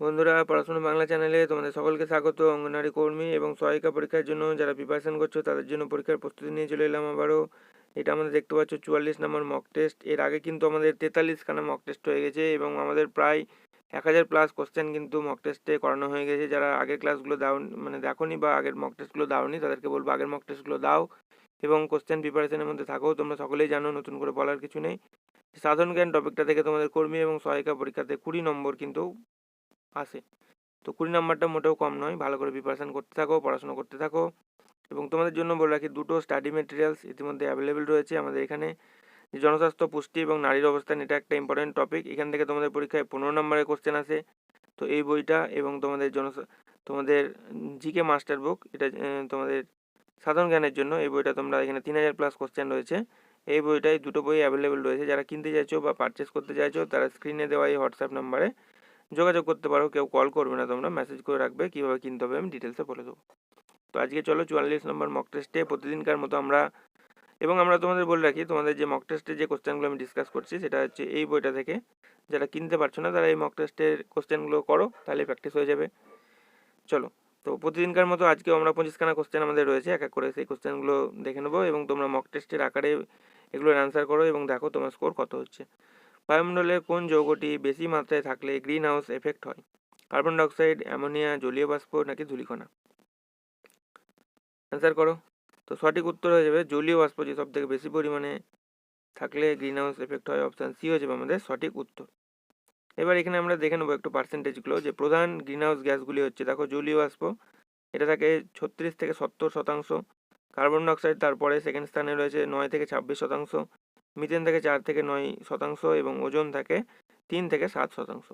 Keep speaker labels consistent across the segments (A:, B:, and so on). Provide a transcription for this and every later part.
A: বন্ধুরা, পড়াশোনা বাংলা চ্যানেলে তোমাদের সকলকে স্বাগত। অঙ্গনারী কর্মী এবং সহায়িকা পরীক্ষার জন্য যারা প্রিপারেশন করছ, তাদের জন্য পরীক্ষার প্রস্তুতি নিয়ে চলে এলাম আবারও। এটা আমাদের দেখতে পাচ্ছ, চুয়াল্লিশ নম্বর মক টেস্ট এর আগে কিন্তু আমাদের তেতাল্লিশখানা মক টেস্ট হয়ে গেছে এবং আমাদের প্রায় এক হাজার প্লাস কোশ্চেন কিন্তু মক টেস্টে করানো হয়ে গেছে। যারা আগের ক্লাসগুলো দাও মানে দেখোনি বা আগের মক টেস্টগুলো দাওনি, তাদেরকে বলব আগের মক টেস্টগুলো দাও এবং কোশ্চেন প্রিপারেশনের মধ্যে থাকো। তোমরা সকলেই জানো, নতুন করে বলার কিছু নেই। সাধারণ জ্ঞান টপিকটা থেকে তোমাদের কর্মী এবং সহায়িকা পরীক্ষাতে কুড়ি নম্বর কিন্তু আসে তো কুড়ি নাম্বারটা মোটেও কম নয়, ভালো করে প্রিপারেশান করতে থাকো, পড়াশোনা করতে থাকো। এবং তোমাদের জন্য বলে রাখি, দুটো স্টাডি মেটেরিয়ালস ইতিমধ্যে অ্যাভেলেবেল রয়েছে আমাদের এখানে। জনস্বাস্থ্য, পুষ্টি এবং নারীর অবস্থান, এটা একটা ইম্পর্টেন্ট টপিক এখান থেকে তোমাদের পরীক্ষায় পনেরো নম্বরের কোশ্চেন আসে। তো এই বইটা এবং তোমাদের জন তোমাদের জিকে মাস্টার বুক এটা তোমাদের সাধারণ জ্ঞানের জন্য এই বইটা তোমরা এখানে তিন হাজার প্লাস কোশ্চেন রয়েছে। এই বইটাই দুটো বই অ্যাভেলেবেল রয়েছে। যারা কিনতে চাইছো বা পারচেস করতে চাইছো, তারা স্ক্রিনে দেওয়া এই হোয়াটসঅ্যাপ নাম্বারে যোগাযোগ করতে পারো, কেউ কল করবে না তোমরা মেসেজ করে রাখবে, কীভাবে কিনতে হবে আমি ডিটেলসে বলে দেবো। তো আজকে চলো চুয়াল্লিশ নম্বর মক টেস্টে প্রতিদিনকার মতো আমরা, এবং আমরা তোমাদের বলে রাখি, তোমাদের যে মক টেস্টের যে কোশ্চেনগুলো আমি ডিসকাস করছি, সেটা হচ্ছে এই বইটা থেকে, যারা কিনতে পারছ না, তারা এই মক টেস্টের কোশ্চেনগুলো করো তাহলে প্র্যাকটিস হয়ে যাবে। চলো, তো প্রতিদিনকার মতো আজকেও আমরা পঁচিশখানা কোশ্চেন আমাদের রয়েছে, এক এক করে সেই কোশ্চেনগুলো দেখে নেব, এবং তোমরা মক টেস্টের আকারে এগুলোর অ্যান্সার করো, এবং দেখো তোমার স্কোর কত হচ্ছে। বায়ুমণ্ডলের কোন যৌগটি বেশি মাত্রায় থাকলে গ্রিন হাউস এফেক্ট হয়? কার্বন ডাইঅক্সাইড, অ্যামোনিয়া, জলীয় বাষ্প নাকি ধূলিকণা? অ্যান্সার করো। তো সঠিক উত্তর হয়ে যাবে জলীয় বাষ্প যে সব থেকে বেশি পরিমাণে থাকলে গ্রিন হাউস এফেক্ট হয়, অপশান সি হয়ে যাবে আমাদের সঠিক উত্তর। এবার এখানে আমরা দেখে নেব একটু পার্সেন্টেজগুলো যে প্রধান গ্রিন হাউস গ্যাসগুলি হচ্ছে, দেখো জলীয় বাষ্প, এটা থাকে ছত্রিশ থেকে সত্তর শতাংশ। কার্বন ডাইঅক্সাইড তারপরে সেকেন্ড স্থানে রয়েছে নয় থেকে ছাব্বিশ শতাংশ। মিথেন থাকে চার থেকে নয় শতাংশ এবং ওজন থাকে তিন থেকে সাত শতাংশ।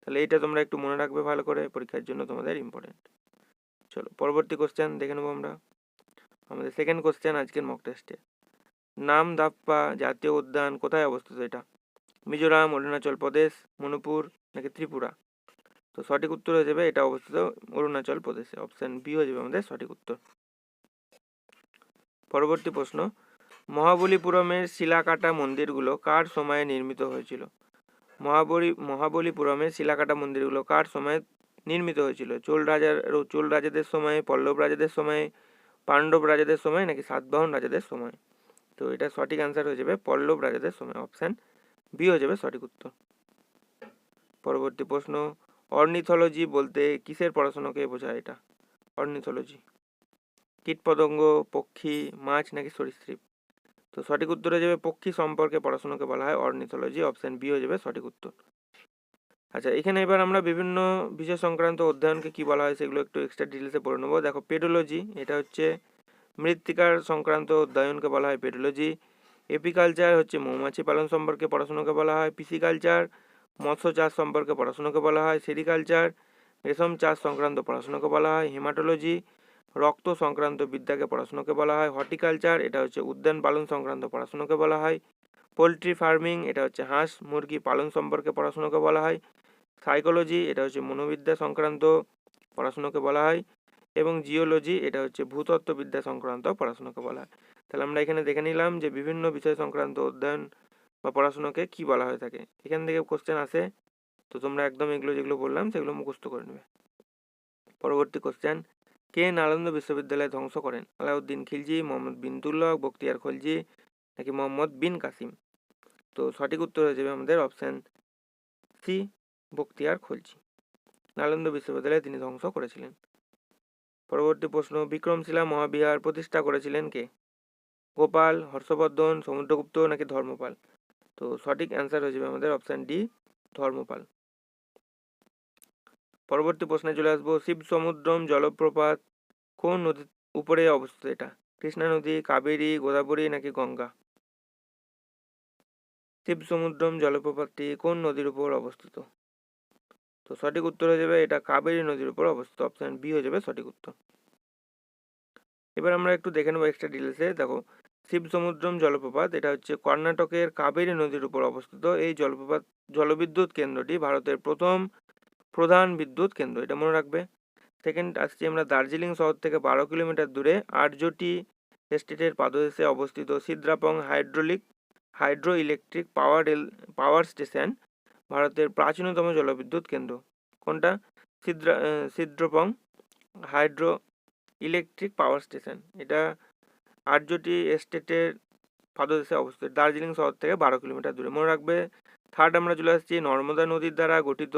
A: তাহলে এইটা তোমরা একটু মনে রাখবে ভালো করে, পরীক্ষার জন্য তোমাদের ইম্পর্টেন্ট চলো, পরবর্তী কোশ্চেন দেখে নেব আমরা। আমাদের সেকেন্ড কোশ্চেন আজকের মক টেস্টে নাম, দাপ্পা, জাতীয় উদ্যান, কোথায় অবস্থিত এটা? মিজোরাম, অরুণাচল প্রদেশ, মণিপুর নাকি ত্রিপুরা? তো সঠিক উত্তর হয়ে যাবে এটা অবস্থিত অরুণাচল প্রদেশে। অপশান বি হয়ে যাবে আমাদের সঠিক উত্তর। পরবর্তী প্রশ্ন মহাবলীপুরমের শিলাকাটা মন্দিরগুলো কার সময়ে নির্মিত হয়েছিল? মহাবলী, মহাবলীপুরমের শিলাকাটা মন্দিরগুলো কার সময়ে নির্মিত হয়েছিল? চোল রাজার চোল রাজাদের সময়ে, পল্লব রাজাদের সময়ে, পাণ্ডব রাজাদের সময় নাকি সাতবাহন রাজাদের সময়? তো এটা সঠিক অ্যান্সার হয়ে যাবে পল্লব রাজাদের সময়। অপশান বি হয়ে যাবে সঠিক উত্তর। পরবর্তী প্রশ্ন, অর্নিথোলজি বলতে কিসের পড়াশোনাকে বোঝায় এটা? অর্নিথোলজি। কীটপতঙ্গ, পক্ষী, মাছ নাকি সরীসৃপ? তো সঠিক উত্তর হয়ে যাবে পক্ষী সম্পর্কে পড়াশোনাকে বলা হয় অর্নিথোলজি, অপশান বি হয়ে যাবে সঠিক উত্তর। আচ্ছা এখানে এবার আমরা বিভিন্ন বিষয় সংক্রান্ত অধ্যয়নকে কি বলা হয় সেগুলো একটু এক্সট্রা ডিটেলসে পড়ে নেব। দেখো, পেডোলজি, এটা হচ্ছে মৃত্তিকার সংক্রান্ত অধ্যয়নকে বলা হয় পেডোলজি। এপিকালচার হচ্ছে মৌমাছি পালন সম্পর্কে পড়াশোনাকে বলা হয়। পিসিকালচার, মৎস্য চাষ সম্পর্কে পড়াশোনাকে বলা হয়। সেরিকালচার, রেশম চাষ সংক্রান্ত পড়াশোনাকে বলা হয়। হেমাটোলজি রক্ত সংক্রান্ত বিদ্যাকে পড়াশোনাকে বলা হয়। হর্টিকালচার, এটা হচ্ছে উদ্যান পালন সংক্রান্ত পড়াশোনাকে বলা হয়। পোলট্রি ফার্মিং, এটা হচ্ছে হাঁস, মুরগি পালন সম্পর্কে পড়াশোনাকে বলা হয়। সাইকোলজি, এটা হচ্ছে মনোবিদ্যা সংক্রান্ত পড়াশোনাকে বলা হয়। এবং জিওলজি, এটা হচ্ছে ভূতত্ত্ববিদ্যা সংক্রান্ত পড়াশোনাকে বলা হয়। তাহলে আমরা এখানে দেখে নিলাম যে বিভিন্ন বিষয় সংক্রান্ত অধ্যয়ন বা পড়াশোনাকে কি বলা হয়ে থাকে। এখান থেকে কোশ্চেন আসে। তো তোমরা একদম এগুলো যেগুলো বললাম, সেগুলো মুখস্থ করে নেবে। পরবর্তী কোশ্চেন কে নালন্দা বিশ্ববিদ্যালয় ধ্বংস করেন? আলাউদ্দিন খিলজি, মোহাম্মদ বিন বখতিয়ার খলজি নাকি মোহাম্মদ বিন কাসিম? তো সঠিক উত্তর হয়ে যাবে আমাদের অপশান সি বখতিয়ার খলজি। নালন্দা বিশ্ববিদ্যালয়ে তিনি ধ্বংস করেছিলেন। পরবর্তী প্রশ্ন বিক্রমশিলা মহাবিহার প্রতিষ্ঠা করেছিলেন কে? গোপাল, হর্ষবর্ধন, সমুদ্রগুপ্ত নাকি ধর্মপাল? তো সঠিক অ্যান্সার হয়ে যাবে আমাদের অপশান ডি ধর্মপাল। পরবর্তী প্রশ্নে চলে আসব। শিব সমুদ্রম জলপ্রপাত, কোন নদীর উপরে অবস্থিত এটা? কৃষ্ণা নদী, কাবেরী, গোদাবরী নাকি গঙ্গা? শিব সমুদ্রম জলপ্রপাতটি কোন নদীর উপর অবস্থিত? তো সঠিক উত্তর হয়ে যাবে এটা কাবেরী নদীর উপর অবস্থিত। অপশান বি হয়ে যাবে সঠিক উত্তর। এবার আমরা একটু দেখে নেব এক্সট্রা ডিটেলসে দেখো, শিব সমুদ্রম জলপ্রপাত এটা হচ্ছে কর্ণাটকের কাবেরী নদীর উপর অবস্থিত। এই জলপ্রপাত জলবিদ্যুৎ কেন্দ্রটি ভারতের প্রথম প্রধান বিদ্যুৎ কেন্দ্র, এটা মনে রাখবে। সেকেন্ড আসছি আমরা দার্জিলিং শহর থেকে বারো কিলোমিটার দূরে আর্যটি এস্টেটের পাদদেশে অবস্থিত Sidrapong hydraulic hydro electric power rail, power station, ভারতের প্রাচীনতম জলবিদ্যুৎ কেন্দ্র। কোনটা? Sidra Sidrapong hydro electric power station. এটা আর্যটি এস্টেটের পাদদেশে অবস্থিত, দার্জিলিং শহর থেকে বারো কিলোমিটার দূরে। মনে রাখবে, থার্ড আমরা চলে আসছি নর্মদা নদীর দ্বারা গঠিত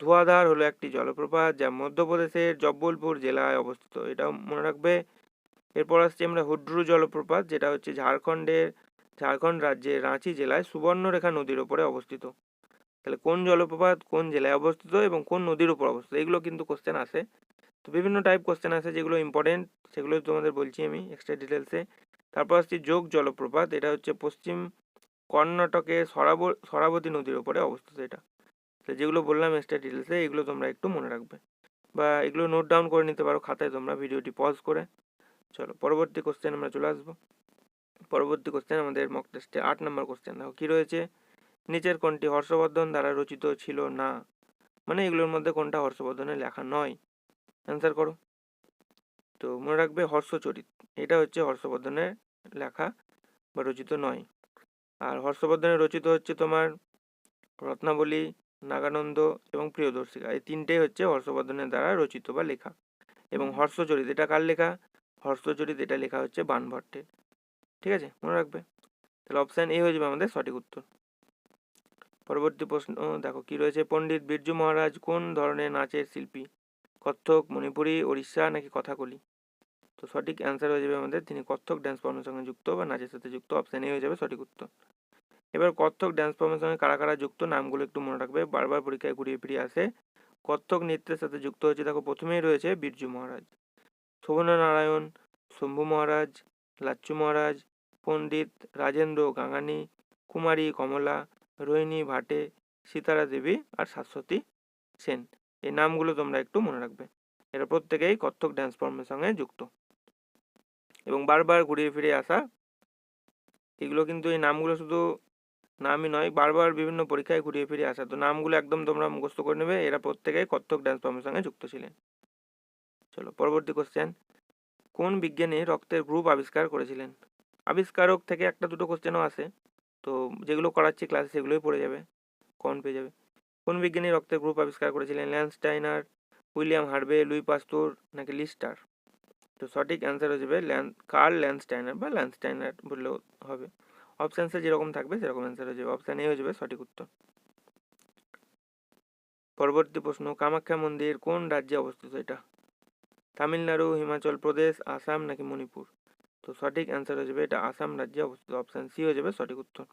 A: ধোঁয়াধার হলো একটি জলপ্রপাত যা মধ্যপ্রদেশের জব্বলপুর জেলায় অবস্থিত। এটাও মনে রাখবে। এরপর আসছি আমরা হুড্রু জলপ্রপাত, যেটা হচ্ছে ঝাড়খণ্ডের, ঝাড়খণ্ড রাজ্যের রাঁচি জেলায় সুবর্ণরেখা নদীর ওপরে অবস্থিত। তাহলে কোন জলপ্রপাত কোন জেলায় অবস্থিত এবং কোন নদীর উপর অবস্থিত? এগুলো কিন্তু কোশ্চেন আসে। তো বিভিন্ন টাইপ কোশ্চেন আছে যেগুলো ইম্পর্টেন্ট সেগুলো তোমাদের বলছি আমি এক্সট্রা ডিটেলসে তারপর আসছি যোগ জলপ্রপাত, এটা হচ্ছে পশ্চিম কর্ণাটকের সরাব, সরাবতী নদীর ওপরে অবস্থিত এটা। তো যেগুলো বললাম এক্সট্রা ডিটেলসে এগুলো তোমরা একটু মনে রাখবে। বা এগুলো নোট ডাউন করে নিতে পারো খাতায়, তোমরা ভিডিওটি পজ করে। চলো, পরবর্তী কোশ্চেন আমরা চলে আসব। পরবর্তী কোশ্চেন আমাদের মক টেস্টে আট নম্বর কোশ্চেন দেখো, কী রয়েছে? নিচের কোনটি হর্ষবর্ধন দ্বারা রচিত ছিল না? মানে এগুলোর মধ্যে কোনটা হর্ষবর্ধনের লেখা নয়? অ্যান্সার করো। তো মনে রাখবে হর্ষচরিত। এটা হচ্ছে হর্ষবর্ধনের লেখা বা রচিত নয়। আর হর্ষবর্ধনের রচিত হচ্ছে তোমার রত্নাবলী নাগানন্দ এবং প্রিয়দর্শিকা। এই তিনটেই হচ্ছে হর্ষবর্ধনের দ্বারা রচিত বা লেখা। এবং হর্ষচরিত, এটা কার লেখা? হর্ষচরিত, এটা লেখা হচ্ছে বানভট্টের। ঠিক আছে? মনে রাখবে? তাহলে অপশান এ হয়ে যাবে আমাদের সঠিক উত্তর। পরবর্তী প্রশ্ন দেখো কি রয়েছে? পণ্ডিত বিরজু মহারাজ কোন ধরনের নাচের শিল্পী? কত্থক, মণিপুরি, ওড়িশা নাকি কথাকলি? তো সঠিক অ্যান্সার হয়ে যাবে আমাদের, তিনি কত্থক ড্যান্স ফর্মের সঙ্গে যুক্ত বা নাচের সাথে যুক্ত অপশান এ হয়ে যাবে সঠিক উত্তর। এবার কত্থক ড্যান্স ফর্মের সঙ্গে কারা কারা যুক্ত নামগুলো একটু মনে রাখবে। বারবার পরীক্ষায় ঘুরিয়ে ফিরিয়ে আসে। কত্থক নৃত্যের সাথে যুক্ত হয়েছে দেখো, প্রথমেই রয়েছে বিরজু মহারাজ শোভনা নারায়ণ শম্ভু মহারাজ, লাচ্চু মহারাজ, পণ্ডিত রাজেন্দ্র গাঙ্গানি, কুমারী কমলা, রোহিণী ভাটে, সীতারা দেবী আর শাশ্বতী সেন। এই নামগুলো তোমরা একটু মনে রাখবে। এরা প্রত্যেকেই কত্থক ড্যান্স ফর্মের সঙ্গে যুক্ত। এবং বারবার ঘুরিয়ে ফিরে আসা, এগুলো কিন্তু এই নামগুলো শুধু নামই নয়, বারবার বিভিন্ন পরীক্ষায় ঘুরিয়ে ফিরে আসা। তো নামগুলো একদম তোমরা মুখস্থ করে নেবে। এরা প্রত্যেকেই কত্থক ড্যান্স ফর্মের সঙ্গে যুক্ত ছিলেন। চলো, পরবর্তী কোশ্চেন কোন বিজ্ঞানী রক্তের গ্রুপ আবিষ্কার করেছিলেন? আবিষ্কারক থেকে একটা দুটো কোশ্চেনও আসে। তো যেগুলো করাচ্ছি ক্লাসে সেগুলোই পড়ে যাবে। কমন পেয়ে যাবে। কোন বিজ্ঞানী রক্তের গ্রুপ আবিষ্কার করেছিলেন? Landsteiner William Harvey Louis Pasteur নাকি লিস্টার তো সঠিক অ্যান্সার হয়ে যাবে ল্যান্ড কার্ল ল্যান্ডস্টাইনার বা ল্যান্ডস্টাইনার বললেও হবে। অপশানসে যেরকম থাকবে, সেরকম অ্যান্সার হয়ে যাবে। অপশান এ হয়ে যাবে সঠিক উত্তর। পরবর্তী প্রশ্ন, কামাখ্যা মন্দির কোন রাজ্যে অবস্থিত এটা? তামিলনাড়ু, হিমাচল প্রদেশ, আসাম নাকি মণিপুর? তো সঠিক অ্যান্সার হয়ে যাবে এটা আসাম রাজ্যে অবস্থিত। অপশান সি হয়ে যাবে সঠিক উত্তর।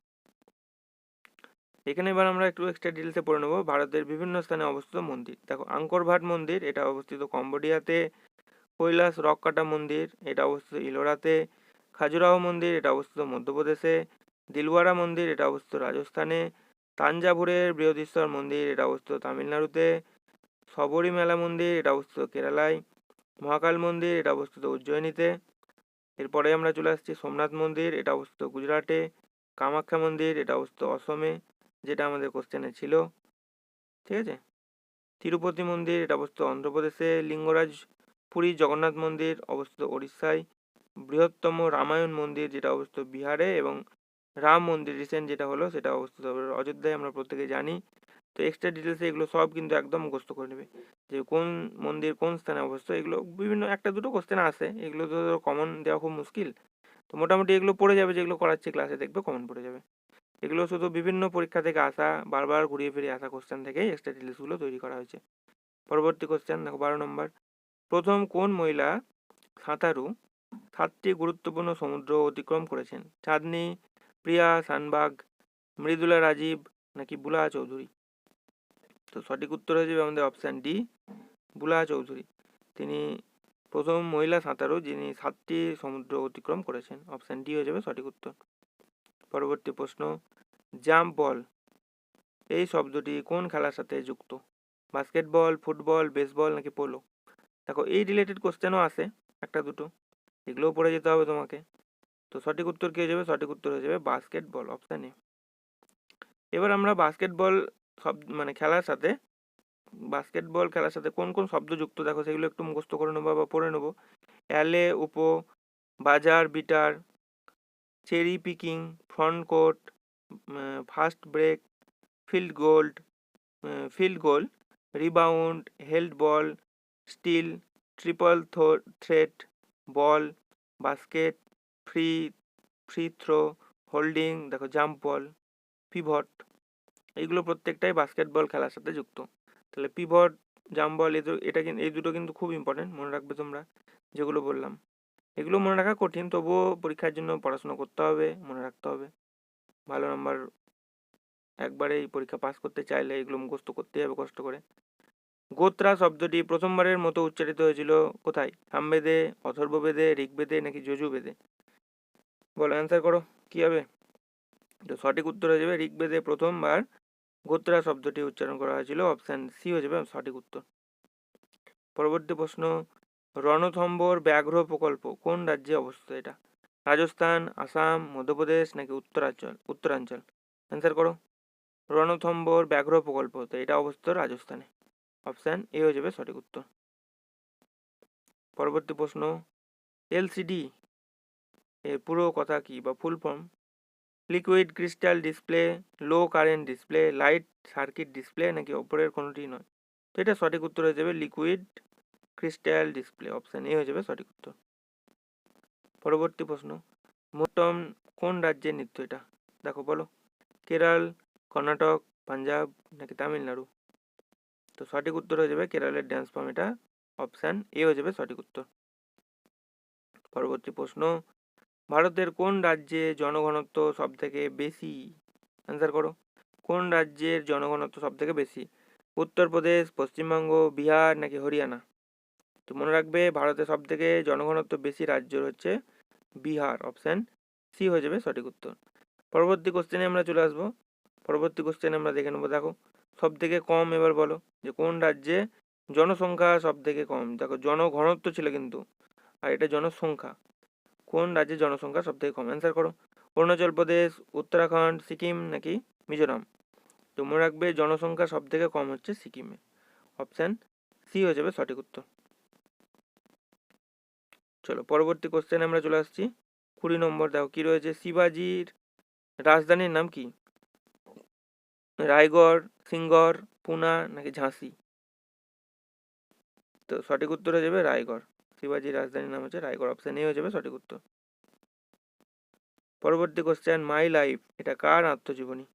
A: এখানে এবার আমরা একটু এক্সট্রা ডিটেলসে পড়ে নেব। ভারতের বিভিন্ন স্থানে অবস্থিত মন্দির। দেখো আঙ্করভাট মন্দির, এটা অবস্থিত কম্বোডিয়াতে। কৈলাস রককাটা মন্দির, এটা অবস্থিত ইলোরাতে। খাজুরাহো মন্দির, এটা অবস্থিত মধ্যপ্রদেশে। দিলওয়ারা মন্দির, এটা অবস্থিত রাজস্থানে। তাঞ্জাভুরের বৃহদীশ্বর মন্দির, এটা অবস্থিত তামিলনাড়ুতে। সবরীমেলা মন্দির, এটা অবস্থিত কেরালায়। মহাকাল মন্দির, এটা অবস্থিত উজ্জয়িনীতে। এরপরে আমরা চলে আসছি সোমনাথ মন্দির, এটা অবস্থিত গুজরাটে। কামাখ্যা মন্দির, এটা অবস্থিত অসমে, যেটা আমাদের কোশ্চেনে ছিল। ঠিক আছে? তিরুপতি মন্দির, এটা অবস্থিত অন্ধ্রপ্রদেশে। লিঙ্গরাজ পুরী জগন্নাথ মন্দির, অবস্থিত ওড়িশায়। বৃহত্তম রামায়ণ মন্দির যেটা অবস্থিত বিহারে এবং রাম মন্দির রিসেন্ট যেটা হলো সেটা অবস্থিত। অযোধ্যায় আমরা প্রত্যেকে জানি। তো এক্সট্রা ডিটেলসে এগুলো সব কিন্তু একদম মুখস্থ করে নেবে। যে কোন মন্দির কোন স্থানে অবস্থিত, এগুলো বিভিন্ন একটা দুটো কোশ্চেন আসে। এগুলো তো কমন দেওয়া খুব মুশকিল। তো মোটামুটি এগুলো পড়ে যাবে, যেগুলো করাচ্ছে ক্লাসে দেখবে কমন পড়ে যাবে। এগুলো শুধু বিভিন্ন পরীক্ষা থেকে আসা, বারবার ঘুরিয়ে ফিরে আসা কোশ্চেন থেকেই এক্সট্রা ডিটেলসগুলো তৈরি করা হয়েছে। পরবর্তী কোশ্চেন দেখো বারো নম্বর প্রথম কোন মহিলা সাঁতারু সাতটি গুরুত্বপূর্ণ সমুদ্র অতিক্রম করেছেন। চাঁদনি প্রিয়া শানবাগ মৃদুলা রাজীব নাকি বুলা চৌধুরী? তো সঠিক উত্তর হয়ে যাবে আমাদের অপশান ডি বুলা চৌধুরী। তিনি প্রথম মহিলা সাঁতারু যিনি সাতটি সমুদ্র অতিক্রম করেছেন। অপশান ডি হয়ে যাবে সঠিক উত্তর। পরবর্তী প্রশ্ন, জাম্প বল, এই শব্দটি কোন খেলার সাথে যুক্ত? বাস্কেটবল, ফুটবল, বেসবল নাকি পোলো? দেখো, এই রিলেটেড কোশ্চেনও আছে, একটা দুটো। এগুলোও পড়ে যেতে হবে তোমাকে। তো সঠিক উত্তর কী হয়ে যাবে সঠিক উত্তর হয়ে যাবে বাস্কেটবল অপশান এ এবার আমরা বাস্কেটবল সব মানে খেলার সাথে বাস্কেটবল খেলার সাথে কোন কোন শব্দ যুক্ত? দেখো সেগুলো একটু মুখস্থ করে নেব বা পড়ে নেব। Alley, oop, buzzer, beater, cherry picking, front court fast break, field goal field goal, rebound, held ball, steal, triple threat ball basket free free throw holding দেখো জাম্প বল পিভট এইগুলো প্রত্যেকটাই বাস্কেটবল খেলার সাথে যুক্ত। তাহলে পিভট জাম্প বল এটা কিন্তু এই দুটো কিন্তু খুব ইম্পর্টেন্ট মনে রাখবে তোমরা, যেগুলো বললাম। এগুলো মনে রাখা কঠিন, তবুও পরীক্ষার জন্য পড়াশোনা করতে হবে, মনে রাখতে হবে। ভালো নাম্বার একবারেই পরীক্ষা পাস করতে চাইলে এগুলো মুখস্থ করতেই হবে কষ্ট করে। গোত্রা শব্দটি প্রথমবারের মতো উচ্চারিত হয়েছিল কোথায়? সামবেদে, অথর্ববেদে, ঋগ্বেদে নাকি যজুবেদে বলো অ্যান্সার করো, কি হবে? তো সঠিক উত্তর হয়ে যাবে ঋগ্বেদে প্রথমবার গোত্রা শব্দটি উচ্চারণ করা হয়েছিল অপশান সি হয়ে যাবে সঠিক উত্তর। পরবর্তী প্রশ্ন, রণথম্বর ব্যাঘ্র প্রকল্প কোন রাজ্যে অবস্থিত এটা? রাজস্থান, আসাম, মধ্যপ্রদেশ নাকি উত্তরাঞ্চল? উত্তরাঞ্চল। অ্যান্সার করো, রণথম্বর ব্যাঘ্র প্রকল্প, তো এটা অবস্থিত রাজস্থানে। অপশান এ হয়ে যাবে সঠিক উত্তর। পরবর্তী প্রশ্ন এলসিডি এর পুরো কথা কি বা full form liquid crystal display low current display light circuit display নাকি ওপরের কোনোটি নয়? তো এটা সঠিক উত্তর হয়ে যাবে liquid crystal display option A হয়ে যাবে সঠিক উত্তর। পরবর্তী প্রশ্ন, মোটম কোন রাজ্যের নৃত্য এটা? দেখো বলো, কেরল, কর্ণাটক, পাঞ্জাব নাকি তামিলনাড়ু? তো সঠিক উত্তর হয়ে যাবে কেরলের ড্যান্স ফর্ম এটা অপশান এ হয়ে যাবে সঠিক উত্তর। পরবর্তী প্রশ্ন, ভারতের কোন রাজ্যে জনঘনত্ব সব থেকে বেশি? অ্যান্সার করো। কোন রাজ্যের জনঘনত্ব সব থেকে বেশি? উত্তরপ্রদেশ, পশ্চিমবঙ্গ, বিহার নাকি হরিয়ানা? তো মনে রাখবে ভারতের সব থেকে জনঘনত্ব বেশি রাজ্য হচ্ছে বিহার অপশান সি হয়ে যাবে সঠিক উত্তর। পরবর্তী কোশ্চেনে আমরা চলে আসব। পরবর্তী কোশ্চেনে আমরা দেখে নেব। দেখো সব থেকে কম এবার বলো, যে কোন রাজ্যে জনসংখ্যা সব থেকে কম? দেখো, জনঘনত্ব ছিল কিন্তু, আর এটা জনসংখ্যা। কোন রাজ্যের জনসংখ্যা সব থেকে কম? অ্যান্সার করো। অরুণাচল প্রদেশ, উত্তরাখণ্ড, সিকিম নাকি মিজোরাম? তো মনে রাখবে জনসংখ্যা সব থেকে কম হচ্ছে সিকিমে। অপশান সি হয়ে যাবে সঠিক উত্তর। চলো, পরবর্তী কোশ্চেনে আমরা চলে আসছি। কুড়ি নম্বর, দেখো, কি রয়েছে? শিবাজির রাজধানীর নাম কি? রায়গড়, সিঙ্গর, পুনা নাকি ঝাঁসি? তো সঠিক উত্তর হয়ে যাবে রায়গড়। শিবাজির রাজধানীর নাম হচ্ছে রায়গড়। অপশান এ হয়ে যাবে সঠিক উত্তর। পরবর্তী কোশ্চেন মাই লাইফ এটা কার আত্মজীবনী?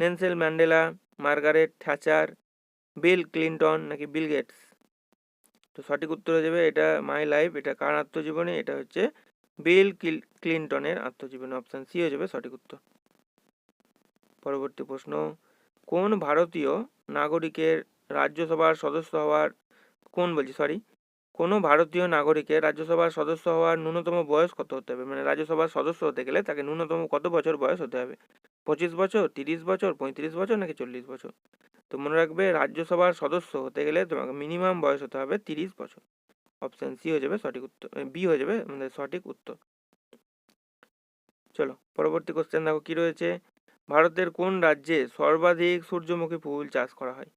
A: Nelson Mandela, Margaret Thatcher, Bill Clinton নাকি বিল গেটস? তো সঠিক উত্তর হয়ে যাবে এটা মাই লাইফ এটা কার আত্মজীবনী? এটা হচ্ছে বিল ক্লিন্টনের আত্মজীবনী। অপশান সি হয়ে যাবে সঠিক উত্তর। পরবর্তী প্রশ্ন কোন ভারতীয় নাগরিকের রাজ্যসভার সদস্য হওয়ার, কোন বলছি সরি কোনো ভারতীয় নাগরিকের রাজ্যসভার সদস্য হওয়ার ন্যূনতম বয়স কত হতে হবে? মানে রাজ্যসভার সদস্য হতে গেলে তাকে ন্যূনতম কত বছর বয়স হতে হবে? পঁচিশ বছর, তিরিশ বছর, পঁয়ত্রিশ বছর নাকি চল্লিশ বছর? তো মনে রাখবে রাজ্যসভার সদস্য হতে গেলে তোমাকে মিনিমাম বয়স হতে হবে তিরিশ বছর। অপশান সি হয়ে যাবে সঠিক উত্তর বি হয়ে যাবে আমাদের সঠিক উত্তর। চলো, পরবর্তী কোশ্চেন দেখো কি রয়েছে? ভারতের কোন রাজ্যে সর্বাধিক সূর্যমুখী ফুল চাষ করা হয়?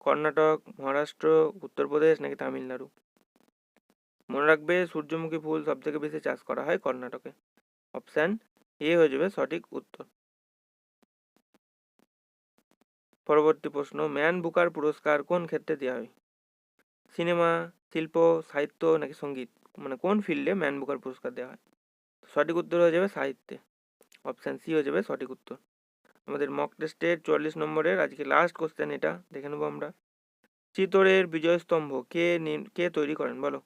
A: কর্ণাটক, মহারাষ্ট্র, উত্তরপ্রদেশ নাকি তামিলনাড়ু? মনে রাখবে সূর্যমুখী ফুল সব থেকে বেশি চাষ করা হয় কর্ণাটকে। অপশান এ হয়ে যাবে সঠিক উত্তর। পরবর্তী প্রশ্ন, ম্যান বুকার পুরস্কার কোন ক্ষেত্রে দেওয়া হয়? সিনেমা, শিল্প, সাহিত্য নাকি সংগীত? মানে কোন ফিল্ডে ম্যান বুকার পুরস্কার দেওয়া হয়? সঠিক উত্তর হয়ে যাবে সাহিত্যে। অপশান সি হয়ে যাবে সঠিক উত্তর। আমাদের মক টেস্টের চুয়াল্লিশ নম্বরের আজকে লাস্ট কোশ্চেন এটা, দেখে নেব আমরা। চিতোরের বিজয়স্তম্ভ কে কে তৈরি করেন, বলো?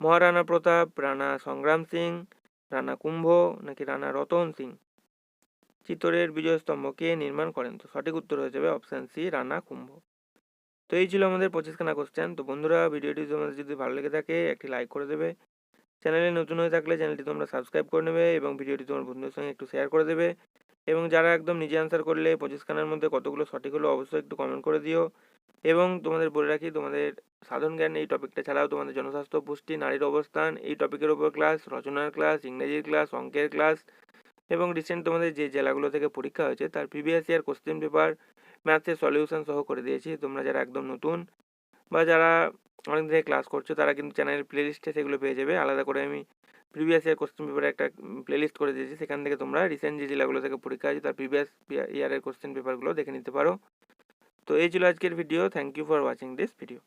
A: মহারানা প্রতাপ, রানা সংগ্রাম সিং, রানা কুম্ভ নাকি রানা রতন সিং? চিতোরের বিজয়স্তম্ভ কে নির্মাণ করেন? তো সঠিক উত্তর হয়ে যাবে অপশান সি রানা কুম্ভ। তো এই ছিল আমাদের পঁচিশখানা কোশ্চেন তো বন্ধুরা, ভিডিওটি তোমাদের যদি ভালো লেগে থাকে, একটি লাইক করে দেবে। চ্যানেলে নতুন হয়ে থাকলে চ্যানেলটি তোমরা সাবস্ক্রাইব করে নেবে এবং ভিডিওটি তোমার বন্ধুদের সঙ্গে একটু শেয়ার করে দেবে। এবং যারা একদম নিজে অ্যান্সার করলে পঁচিশখানার মধ্যে কতগুলো সঠিক হলো অবশ্যই একটু কমেন্ট করে দিও। এবং তোমাদের বলে রাখি, তোমাদের সাধারণ জ্ঞান এই টপিকটা ছাড়াও তোমাদের জনস্বাস্থ্য, পুষ্টি, নারীর অবস্থান, এই টপিকের ওপর ক্লাস রচনার ক্লাস ইংরেজির ক্লাস অঙ্কের ক্লাস এবং রিসেন্ট তোমাদের যে জেলাগুলো থেকে পরীক্ষা হয়েছে, তার প্রিভিয়াস ইয়ার কোশ্চেন পেপার ম্যাথের সলিউশন সহ করে দিয়েছি। তোমরা যারা একদম নতুন বা যারা অনেক দিনে ক্লাস করছ, তারা কিন্তু চ্যানেলের প্লেলিস্টে সেগুলো পেয়ে যাবে। আলাদা করে আমি প্রিভিয়াস ইয়ার কোশ্চেন পেপারে একটা প্লেলিস্ট করে দিয়েছি। সেখান থেকে তোমরা রিসেন্ট যে জেলাগুলো থেকে পরীক্ষা আছে তার প্রিভিয়াস ইয়ারের কোশ্চেন পেপারগুলো দেখে নিতে পারো। তো এই ছিল আজকের video thank you for watching this video